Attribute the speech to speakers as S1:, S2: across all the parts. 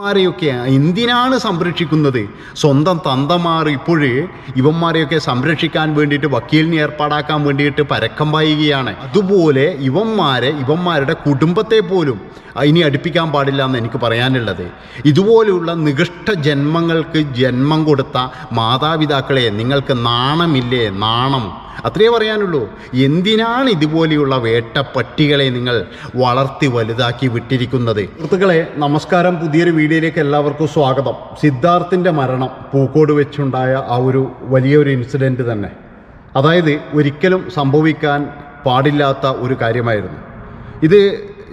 S1: മാരെയൊക്കെ എന്തിനാണ് സംരക്ഷിക്കുന്നത്? സ്വന്തം തന്തമാർ ഇപ്പോഴേ ഇവന്മാരെയൊക്കെ സംരക്ഷിക്കാൻ വേണ്ടിയിട്ട് വക്കീലിനെ ഏർപ്പാടാക്കാൻ വേണ്ടിയിട്ട് പരക്കം പായുകയാണ്. അതുപോലെ ഇവന്മാരെ ഇവന്മാരുടെ കുടുംബത്തെ പോലും ഇനി അടുപ്പിക്കാൻ പാടില്ല എന്ന് എനിക്ക് പറയാനുള്ളത്. ഇതുപോലെയുള്ള നികൃഷ്ട ജന്മങ്ങൾക്ക് ജന്മം കൊടുത്ത മാതാപിതാക്കളെ നിങ്ങൾക്ക് നാണമില്ലേ? നാണം. അത്രേ പറയാനുള്ളൂ. എന്തിനാണ് ഇതുപോലെയുള്ള വേട്ടപ്പട്ടികളെ നിങ്ങൾ വളർത്തി വലുതാക്കി വിട്ടിരിക്കുന്നത്? സുഹൃത്തുക്കളെ നമസ്കാരം. പുതിയൊരു വീഡിയോയിലേക്ക് എല്ലാവർക്കും സ്വാഗതം. സിദ്ധാർത്ഥിന്റെ മരണം പൂക്കോട് വെച്ചുണ്ടായ ആ ഒരു വലിയൊരു ഇൻസിഡന്റ് തന്നെ. അതായത് ഒരിക്കലും സംഭവിക്കാൻ പാടില്ലാത്ത ഒരു കാര്യമായിരുന്നു. ഇത്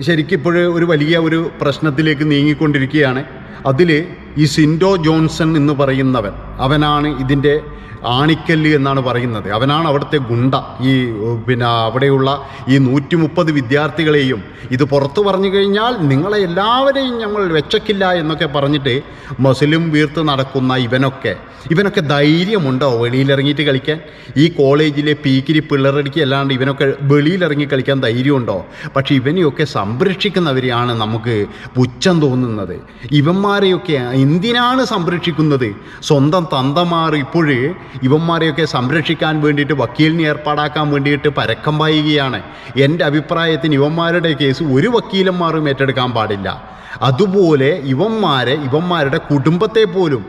S1: ശരിക്കിപ്പോഴും ഒരു വലിയ ഒരു പ്രശ്നത്തിലേക്ക് നീങ്ങിക്കൊണ്ടിരിക്കുകയാണ്. അതിൽ ഈ സിൻഡോ ജോൺസൺ എന്ന് പറയുന്നവൻ അവനാണ് ഇതിന്റെ ആണിക്കല്ല് എന്നാണ് പറയുന്നത്. അവനാണ് അവിടുത്തെ ഗുണ്ട. ഈ പിന്നെ അവിടെയുള്ള ഈ നൂറ്റി മുപ്പത് വിദ്യാർത്ഥികളെയും ഇത് പുറത്തു പറഞ്ഞു കഴിഞ്ഞാൽ നിങ്ങളെ എല്ലാവരെയും ഞങ്ങൾ വെച്ചക്കില്ല എന്നൊക്കെ പറഞ്ഞിട്ട് മുസ്ലിം വീർത്ത് നടക്കുന്ന ഇവനൊക്കെ ഇവനൊക്കെ ധൈര്യമുണ്ടോ വെളിയിലിറങ്ങിയിട്ട് കളിക്കാൻ? ഈ കോളേജിലെ പീക്കിരി പിള്ളറടിക്ക് അല്ലാണ്ട് ഇവനൊക്കെ വെളിയിലിറങ്ങി കളിക്കാൻ ധൈര്യമുണ്ടോ? പക്ഷേ ഇവനെയൊക്കെ സംരക്ഷിക്കുന്നവരെയാണ് നമുക്ക് പുച്ഛം തോന്നുന്നത്. ഇവന്മാരെയൊക്കെ എന്തിനാണ് സംരക്ഷിക്കുന്നത്? സ്വന്തം തന്തമാർ ഇപ്പോഴേ ഇവന്മാരെയൊക്കെ സംരക്ഷിക്കാൻ വേണ്ടിയിട്ട് വക്കീലിനെ ഏർപ്പാടാക്കാൻ വേണ്ടിയിട്ട് പരക്കം പായുകയാണ്. എന്റെ അഭിപ്രായത്തിന് ഇവന്മാരുടെ കേസ് ഒരു വക്കീലന്മാരും ഏറ്റെടുക്കാൻ പാടില്ല. അതുപോലെ ഇവന്മാരെ ഇവന്മാരുടെ കുടുംബത്തെ പോലും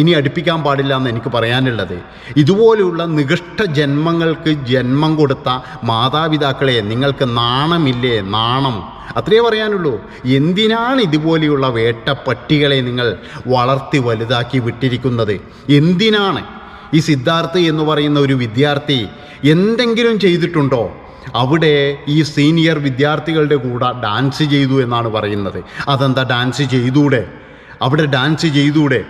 S1: ഇനി അടുപ്പിക്കാൻ പാടില്ല എന്ന് എനിക്ക് പറയാനുള്ളത്. ഇതുപോലെയുള്ള നികൃഷ്ട ജന്മങ്ങൾക്ക് ജന്മം കൊടുത്ത മാതാപിതാക്കളെ നിങ്ങൾക്ക് നാണമില്ലേ? നാണം. അത്രേ പറയാനുള്ളൂ. എന്തിനാണ് ഇതുപോലെയുള്ള വേട്ട വേട്ടപ്പട്ടികളെ നിങ്ങൾ വളർത്തി വലുതാക്കി വിട്ടിരിക്കുന്നത്? എന്തിനാണ്? ഈ സിദ്ധാർത്ഥ് എന്ന് പറയുന്ന ഒരു വിദ്യാർത്ഥി എന്തെങ്കിലും ചെയ്തിട്ടുണ്ടോ? അവിടെ ഈ സീനിയർ വിദ്യാർത്ഥികളുടെ കൂടെ ഡാൻസ് ചെയ്തു എന്നാണ് പറയുന്നത്. അതെന്താ ഡാൻസ് ചെയ്തൂടെ? അവിടെ ഡാൻസ് ചെയ്തൂടെ?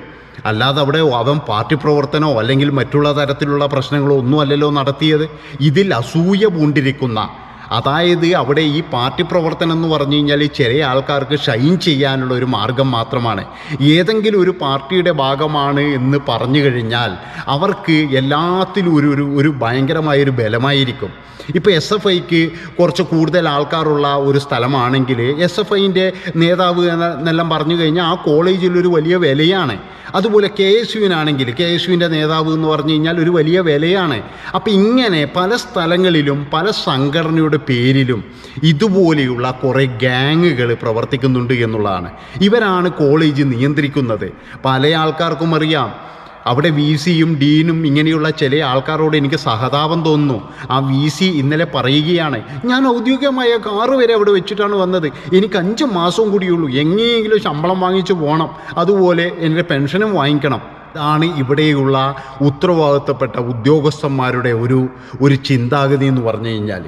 S1: അല്ലാതെ അവിടെ അവൻ പാർട്ടി പ്രവർത്തനമോ അല്ലെങ്കിൽ മറ്റുള്ള തരത്തിലുള്ള പ്രശ്നങ്ങളോ ഒന്നും അല്ലല്ലോ നടത്തിയത്. ഇതിൽ അസൂയ പൂണ്ടിരിക്കുന്ന അതായത് അവിടെ ഈ പാർട്ടി പ്രവർത്തനം എന്ന് പറഞ്ഞു കഴിഞ്ഞാൽ ചെറിയ ആൾക്കാർക്ക് ഷൈൻ ചെയ്യാനുള്ള ഒരു മാർഗം മാത്രമാണ്. ഏതെങ്കിലും ഒരു പാർട്ടിയുടെ ഭാഗമാണ് എന്ന് പറഞ്ഞു കഴിഞ്ഞാൽ അവർക്ക് എല്ലാത്തിലും ഒരു ഒരു ഒരു ഭയങ്കരമായൊരു ബലമായിരിക്കും. ഇപ്പോൾ എസ് എഫ് ഐക്ക് കുറച്ച് കൂടുതൽ ആൾക്കാരുള്ള ഒരു സ്ഥലമാണെങ്കിൽ എസ് എഫ് ഐന്റെ നേതാവ് എന്നെല്ലാം പറഞ്ഞു കഴിഞ്ഞാൽ ആ കോളേജിലൊരു വലിയ വിലയാണ്. അതുപോലെ കെ എസ് യുവിനാണെങ്കിൽ കെ എസ് യുവിന്റെ നേതാവ് എന്ന് പറഞ്ഞു കഴിഞ്ഞാൽ ഒരു വലിയ വിലയാണ്. അപ്പം ഇങ്ങനെ പല സ്ഥലങ്ങളിലും പല സംഘടനയുടെ പേരിലും ഇതുപോലെയുള്ള കുറേ ഗ്യാങ്ങുകൾ പ്രവർത്തിക്കുന്നുണ്ട് എന്നുള്ളതാണ്. ഇവരാണ് കോളേജ് നിയന്ത്രിക്കുന്നത്. പല ആൾക്കാർക്കും അറിയാം. അവിടെ വി സിയും ഡീനും ഇങ്ങനെയുള്ള ചില ആൾക്കാരോട് എനിക്ക് സഹതാപം തോന്നുന്നു. ആ വി സി ഇന്നലെ പറയുകയാണ് ഞാൻ ഔദ്യോഗികമായ കാറ് വരെ അവിടെ വെച്ചിട്ടാണ് വന്നത്. എനിക്ക് അഞ്ച് മാസവും കൂടിയുള്ളൂ എങ്ങനെയെങ്കിലും ശമ്പളം വാങ്ങിച്ചു പോകണം അതുപോലെ എന്റെ പെൻഷനും വാങ്ങിക്കണം. ഇതാണ് ഇവിടെയുള്ള ഉത്തരവാദിത്തപ്പെട്ട ഉദ്യോഗസ്ഥന്മാരുടെ ഒരു ഒരു ചിന്താഗതി എന്ന് പറഞ്ഞു കഴിഞ്ഞാൽ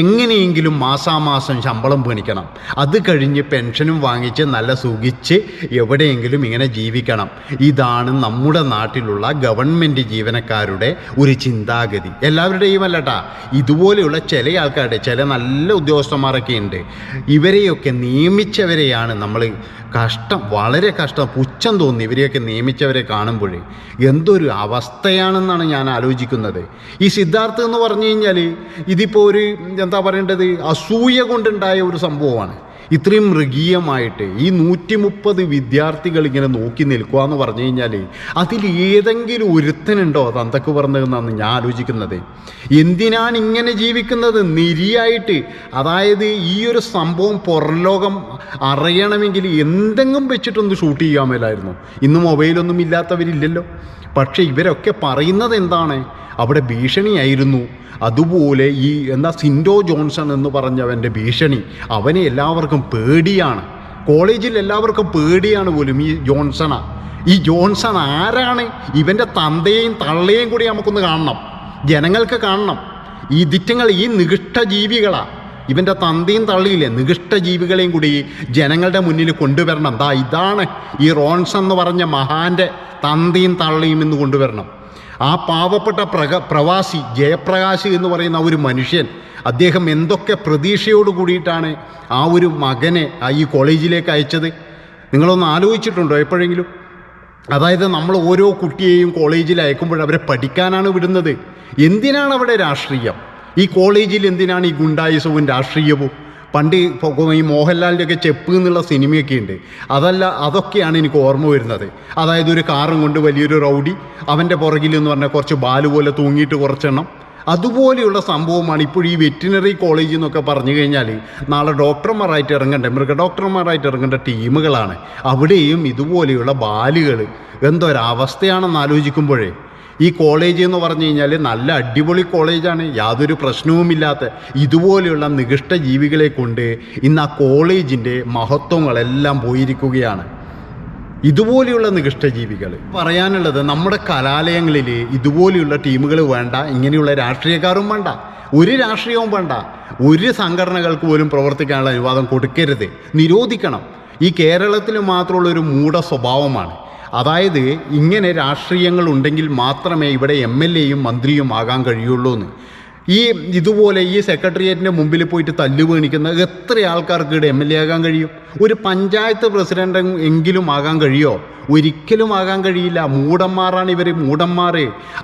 S1: എങ്ങനെയെങ്കിലും മാസാമാസം ശമ്പളം പേണിക്കണം. അത് കഴിഞ്ഞ് പെൻഷനും വാങ്ങിച്ച് നല്ല സുഖിച്ച് എവിടെയെങ്കിലും ഇങ്ങനെ ജീവിക്കണം. ഇതാണ് നമ്മുടെ നാട്ടിലുള്ള ഗവൺമെന്റ് ജീവനക്കാരുടെ ഒരു ചിന്താഗതി. എല്ലാവരുടെയും അല്ലട്ടാ ഇതുപോലെയുള്ള ചില ആൾക്കാരുടെ ചില നല്ല ഉദ്യോഗസ്ഥന്മാരൊക്കെ ഉണ്ട്. ഇവരെയൊക്കെ നിയമിച്ചവരെയാണ് നമ്മൾ കഷ്ടം വളരെ കഷ്ടം പുച്ഛം തോന്നി ഇവരെയൊക്കെ നിയമിച്ചവരെ കാണുമ്പോഴേ എന്തൊരു അവസ്ഥയാണെന്നാണ് ഞാൻ ആലോചിക്കുന്നത്. ഈ സിദ്ധാർത്ഥ് എന്ന് പറഞ്ഞു കഴിഞ്ഞാൽ ഇതിപ്പോൾ ഒരു എന്താ പറയേണ്ടത് അസൂയ കൊണ്ടുണ്ടായ ഒരു സംഭവമാണ്. ഇത്രയും മൃഗീയമായിട്ട് ഈ നൂറ്റി മുപ്പത് വിദ്യാർത്ഥികൾ ഇങ്ങനെ നോക്കി നിൽക്കുക എന്ന് പറഞ്ഞു കഴിഞ്ഞാൽ അതിൽ ഏതെങ്കിലും ഒരുത്തനുണ്ടോ തന്തക്ക് പറഞ്ഞതെന്നാണ് ഞാൻ ആലോചിക്കുന്നത്. എന്തിനാണ് ഇങ്ങനെ ജീവിക്കുന്നത്? നിരിയായിട്ട്. അതായത് ഈ ഒരു സംഭവം പുറലോകം അറിയണമെങ്കിൽ എന്തെങ്കിലും വെച്ചിട്ടൊന്ന് ഷൂട്ട് ചെയ്യാൻ മേലായിരുന്നു. ഇന്ന് മൊബൈലൊന്നും ഇല്ലാത്തവരില്ലല്ലോ. പക്ഷേ ഇവരൊക്കെ പറയുന്നത് എന്താണ്? അവിടെ ഭീഷണിയായിരുന്നു. അതുപോലെ ഈ എന്താ സിൻഡോ ജോൺസൺ എന്ന് പറഞ്ഞവന്റെ ഭീഷണി അവനെ എല്ലാവർക്കും പേടിയാണ്. കോളേജിൽ എല്ലാവർക്കും പേടിയാണ് പോലും ഈ ജോൺസണ. ഈ ജോൺസൺ ആരാണ്? ഇവന്റെ തന്തയും തള്ളയും കൂടി നമുക്കൊന്ന് കാണണം. ജനങ്ങൾക്ക് കാണണം. ഈ ദിറ്റങ്ങൾ ഈ നികൃഷ്ട ജീവികളാണ് ഇവന്റെ തന്തയും തള്ളിയില്ലേ? നികൃഷ്ട ജീവികളെയും കൂടി ജനങ്ങളുടെ മുന്നിൽ കൊണ്ടുവരണം. ദാ ഇതാണ് ഈ റോൺസ് എന്ന് പറഞ്ഞ മഹാന്റെ തന്തയും തള്ളിയും എന്ന് കൊണ്ടുവരണം. ആ പാവപ്പെട്ട പ്രക പ്രവാസി ജയപ്രകാശ് എന്ന് പറയുന്ന ഒരു മനുഷ്യൻ അദ്ദേഹം എന്തൊക്കെ പ്രതീക്ഷയോട് കൂടിയിട്ടാണ് ആ ഒരു മകനെ ഈ കോളേജിലേക്ക് അയച്ചത്? നിങ്ങളൊന്ന് ആലോചിച്ചിട്ടുണ്ടോ എപ്പോഴെങ്കിലും? അതായത് നമ്മൾ ഓരോ കുട്ടിയെയും കോളേജിൽ അയക്കുമ്പോൾ അവരെ പഠിക്കാനാണ് വിടുന്നത്. എന്തിനാണ് അവിടെ രാഷ്ട്രീയം? ഈ കോളേജിൽ എന്തിനാണ് ഈ ഗുണ്ടായുസവും രാഷ്ട്രീയവും? പണ്ട് ഈ മോഹൻലാലിന്റെ ഒക്കെ ചെപ്പ് എന്നുള്ള സിനിമയൊക്കെ ഉണ്ട്. അതല്ല അതൊക്കെയാണ് എനിക്ക് ഓർമ്മ വരുന്നത്. അതായത് ഒരു കാറും കൊണ്ട് വലിയൊരു റൗഡി അവന്റെ പുറകിൽ എന്ന് പറഞ്ഞാൽ കുറച്ച് ബാൽ പോലെ തൂങ്ങിയിട്ട് കുറച്ചെണ്ണം. അതുപോലെയുള്ള സംഭവമാണ് ഇപ്പോൾ ഈ വെറ്റിനറി കോളേജ് എന്നൊക്കെ പറഞ്ഞു കഴിഞ്ഞാൽ നാളെ ഡോക്ടർമാരായിട്ട് ഇറങ്ങേണ്ട മൃഗ ഡോക്ടർമാരായിട്ട് ഇറങ്ങേണ്ട ടീമുകളാണ്. അവിടെയും ഇതുപോലെയുള്ള ബാലുകൾ. എന്തൊരവസ്ഥയാണെന്ന് ആലോചിക്കുമ്പോഴേ ഈ കോളേജ് എന്ന് പറഞ്ഞു കഴിഞ്ഞാൽ നല്ല അടിപൊളി കോളേജാണ്. യാതൊരു പ്രശ്നവുമില്ലാത്ത ഇതുപോലെയുള്ള നികൃഷ്ട ജീവികളെ കൊണ്ട് ഇന്ന് ആ കോളേജിന്റെ മഹത്വങ്ങളെല്ലാം പോയിരിക്കുകയാണ്. ഇതുപോലെയുള്ള നികൃഷ്ടജീവികൾ പറയാനുള്ളത് നമ്മുടെ കലാലയങ്ങളിൽ ഇതുപോലെയുള്ള ടീമുകൾ വേണ്ട ഇങ്ങനെയുള്ള രാഷ്ട്രീയക്കാരും വേണ്ട ഒരു രാഷ്ട്രീയവും വേണ്ട. ഒരു സംഘടനകൾക്ക് പോലും പ്രവർത്തിക്കാനുള്ള അനുവാദം കൊടുക്കരുത്. നിരോധിക്കണം. ഈ കേരളത്തിൽ മാത്രമുള്ള ഒരു മൂഢ സ്വഭാവമാണ് അതായത് ഇങ്ങനെ രാഷ്ട്രീയങ്ങൾ ഉണ്ടെങ്കിൽ മാത്രമേ ഇവിടെ എം എൽ എയും മന്ത്രിയും ആകാൻ കഴിയുള്ളൂ എന്ന് ഈ ഇതുപോലെ ഈ സെക്രട്ടേറിയറ്റിന്റെ മുമ്പിൽ പോയിട്ട് തല്ലു വീണിക്കുന്ന എത്ര ആൾക്കാർക്ക് ഇവിടെ എം എൽ എ ആകാൻ കഴിയും? ഒരു പഞ്ചായത്ത് പ്രസിഡന്റ് എങ്കിലും ആകാൻ കഴിയോ? ഒരിക്കലും ആകാൻ കഴിയില്ല. മൂടന്മാരാണ് ഇവർ മൂടന്മാർ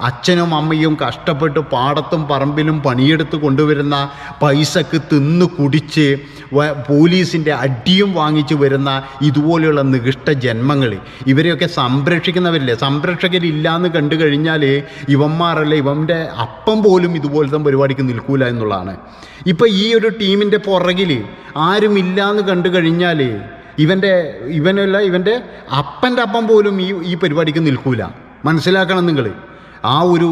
S1: അച്ഛനും അമ്മയും കഷ്ടപ്പെട്ട് പാടത്തും പറമ്പിലും പണിയെടുത്ത് കൊണ്ടുവരുന്ന പൈസക്ക് തിന്ന് കുടിച്ച് പോലീസിന്റെ അടിയും വാങ്ങിച്ച് വരുന്ന ഇതുപോലെയുള്ള നികൃഷ്ട ജന്മങ്ങൾ ഇവരെയൊക്കെ സംരക്ഷിക്കുന്നവരില്ലേ? സംരക്ഷകരില്ലാന്ന് കണ്ടു കഴിഞ്ഞാൽ ഇവന്മാരല്ലേ? ഇവന്റെ അപ്പം പോലും ഇതുപോലത്തെ പരിപാടിക്ക് നിൽക്കൂല എന്നുള്ളതാണ്. ഇപ്പം ഈ ഒരു ടീമിന്റെ പുറകിൽ ആരുമില്ലാന്ന് കണ്ടു കഴിഞ്ഞാൽ ഇവന്റെ ഇവനല്ല ഇവന്റെ അപ്പന്റെ അപ്പം പോലും ഈ ഈ പരിപാടിക്ക് നിൽക്കൂല. മനസ്സിലാക്കണം നിങ്ങൾ ആ ഒരു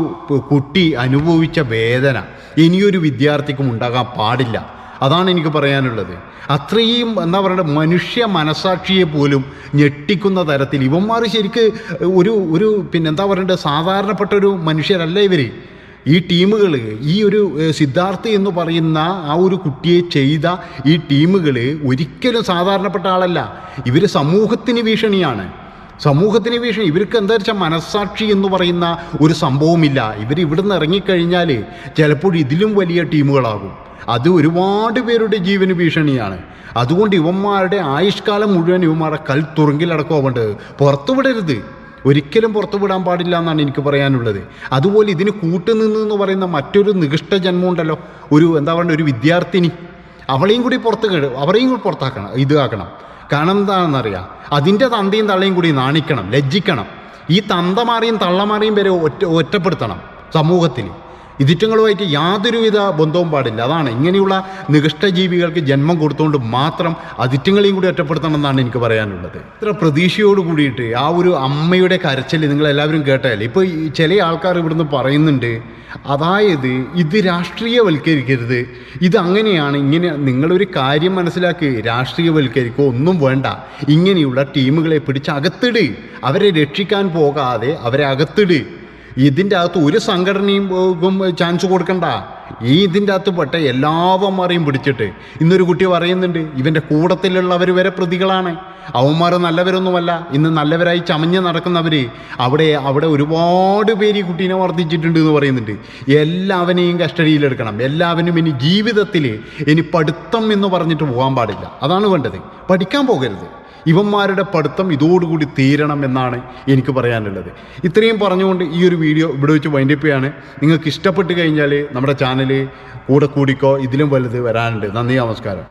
S1: കുട്ടി അനുഭവിച്ച വേദന ഇനിയൊരു വിദ്യാർത്ഥിക്കും ഉണ്ടാകാൻ പാടില്ല. അതാണ് എനിക്ക് പറയാനുള്ളത്. അത്രയും എന്താ പറയുക മനുഷ്യ മനസാക്ഷിയെ പോലും ഞെട്ടിക്കുന്ന തരത്തിൽ ഇവന്മാർ ശരിക്ക് ഒരു ഒരു പിന്നെന്താ എന്താ സാധാരണപ്പെട്ട ഒരു മനുഷ്യരല്ല ഇവർ ഈ ടീമുകൾ ഈ ഒരു സിദ്ധാർത്ഥി എന്ന് പറയുന്ന ആ ഒരു കുട്ടിയെ ചെയ്ത ഈ ടീമുകൾ ഒരിക്കലും സാധാരണപ്പെട്ട ആളല്ല. ഇവർ സമൂഹത്തിന് ഭീഷണിയാണ്. സമൂഹത്തിന് ഭീഷണി. ഇവർക്ക് എന്താ വെച്ചാൽ മനസ്സാക്ഷി എന്ന് പറയുന്ന ഒരു സംഭവമില്ല. ഇവർ ഇവിടുന്ന് ഇറങ്ങിക്കഴിഞ്ഞാൽ ചിലപ്പോൾ ഇതിലും വലിയ ടീമുകളാകും. അത് ഒരുപാട് പേരുടെ ജീവന് ഭീഷണിയാണ്. അതുകൊണ്ട് ഇവന്മാരുടെ ആയുഷ്കാലം മുഴുവൻ ഇവന്മാരുടെ കൽ തുറുങ്കിലടക്കം വേണ്ടത്. പുറത്തുവിടരുത്. ഒരിക്കലും പുറത്തു വിടാൻ പാടില്ല എന്നാണ് എനിക്ക് പറയാനുള്ളത്. അതുപോലെ ഇതിന് കൂട്ടുനിന്ന് എന്ന് പറയുന്ന മറ്റൊരു നികൃഷ്ട ജന്മം ഉണ്ടല്ലോ. ഒരു എന്താ പറയുക ഒരു വിദ്യാർത്ഥിനി. അവളെയും കൂടി പുറത്ത് അവരെയും കൂടി പുറത്താക്കണം ഇത് ആക്കണം. കാരണം എന്താണെന്നറിയാം അതിന്റെ തന്തയും തള്ളയും കൂടി നാണിക്കണം ലജ്ജിക്കണം. ഈ തന്തമാരെയും തള്ളമാറിയും വരെ ഒറ്റ ഒറ്റപ്പെടുത്തണം സമൂഹത്തിൽ. ഇതിറ്റങ്ങളുമായിട്ട് യാതൊരുവിധ ബന്ധവും പാടില്ല. അതാണ് ഇങ്ങനെയുള്ള നികഷ്ടജീവികൾക്ക് ജന്മം കൊടുത്തുകൊണ്ട് മാത്രം അതിറ്റങ്ങളെയും കൂടി ഒറ്റപ്പെടുത്തണം എന്നാണ് എനിക്ക് പറയാനുള്ളത്. ഇത്ര പ്രതീക്ഷയോട് കൂടിയിട്ട് ആ ഒരു അമ്മയുടെ കരച്ചിൽ നിങ്ങളെല്ലാവരും കേട്ടാൽ ഇപ്പോൾ ചില ആൾക്കാർ ഇവിടുന്ന് പറയുന്നുണ്ട് അതായത് ഇത് രാഷ്ട്രീയവൽക്കരിക്കരുത്. ഇത് അങ്ങനെയാണ് ഇങ്ങനെ നിങ്ങളൊരു കാര്യം മനസ്സിലാക്കി. രാഷ്ട്രീയവൽക്കരിക്കുക ഒന്നും വേണ്ട. ഇങ്ങനെയുള്ള ടീമുകളെ പിടിച്ച് അകത്തിട്. അവരെ രക്ഷിക്കാൻ പോകാതെ അവരെ അകത്തിട്. ഇതിന്റെ അകത്ത് ഒരു സംഘടനയും ചാൻസ് കൊടുക്കണ്ട. ഈ ഇതിന്റെ അകത്ത് പെട്ട എല്ലാവന്മാരെയും പിടിച്ചിട്ട് ഇന്നൊരു കുട്ടി പറയുന്നുണ്ട് ഇവന്റെ കൂടത്തിലുള്ളവർ വരെ പ്രതികളാണ്. അവന്മാർ നല്ലവരൊന്നുമല്ല. ഇന്ന് നല്ലവരായി ചമഞ്ഞ് നടക്കുന്നവർ അവിടെ അവിടെ ഒരുപാട് പേര് ഈ കുട്ടീനെ വർദ്ധിച്ചിട്ടുണ്ട് എന്ന് പറയുന്നുണ്ട്. എല്ലാവനെയും കസ്റ്റഡിയിലെടുക്കണം. എല്ലാവരും ഇനി ജീവിതത്തിൽ ഇനി പഠിത്തം എന്ന് പറഞ്ഞിട്ട് പോകാൻ പാടില്ല. അതാണ് വേണ്ടത്. പഠിക്കാൻ പോകരുത്. ഇവന്മാരുടെ പഠിത്തം ഇതോടുകൂടി തീരണം എന്നാണ് എനിക്ക് പറയാനുള്ളത്. ഇത്രയും പറഞ്ഞുകൊണ്ട് ഈ ഒരു വീഡിയോ ഇവിടെ വെച്ച് വൈൻഡിപ്പിയാണ് നിങ്ങൾക്ക് ഇഷ്ടപ്പെട്ട് കഴിഞ്ഞാൽ നമ്മുടെ ചാനൽ കൂടെ കൂടിക്കോ ഇതിലും വലുത് വരാനുണ്ട്. നന്ദി നമസ്കാരം.